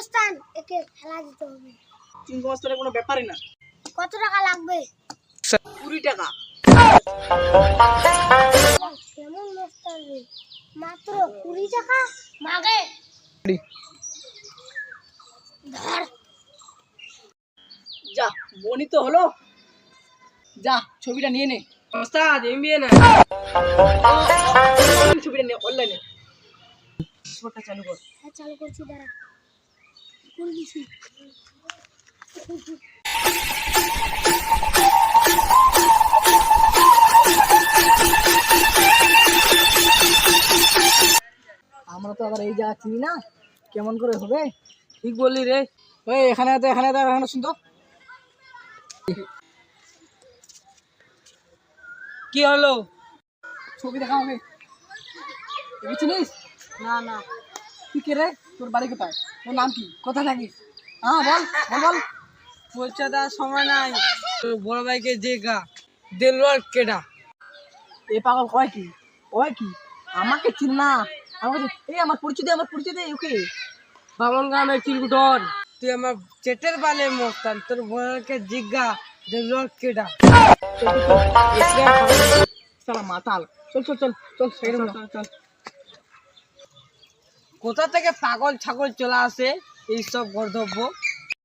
মস্তান একে খেলা দিতে হবে। মাছ তাহলে কোনো ব্যাপারই না। কত টাকা লাগবে? কুড়ি টাকা। কেমন মস্তান রে। মাত্র কুড়ি টাকা? মাগে। ধর। যা বনি তো হলো। যা ছবিটা নিয়ে নে। ওস্তাদ এমবিএ না ছবিটা নে। অনলাইনে ছবিটা চালু কর হ্যাঁ চালু করছি দাঁড়া। আমরা তো আবার এই জায়গা চিনি না? কেমন করে হবে? ঠিক বললি রে। ওই এখানে তো এখানে তো, এখানে শুনতো কি হলো? ছবি দেখা হবে চিনিস না না। তুই কে রে তোর বাড়ি কোথায় তোর নাম কি কোথায় থাকিস হ্যাঁ বল বল বল পয়সা দেওয়ার সময় নাই তোর বড় ভাইকে যে গা দেলোয়ার কেডা এ পাগল কয় কি কয় কি আমাকে চিন না আমাকে এই আমার পরিচয় দে আমার পরিচয় দে ওকে বামন গ্রামের চিরকুটন তুই আমার চেটের বালে মস্তান তোর বড়কে জিজ্ঞা দেলোয়ার কেডা মাতাল চল চল চল চল চল, চল। কোথা থেকে পাগল ছাগল চলে আসে? এইসব গর্ধব্য।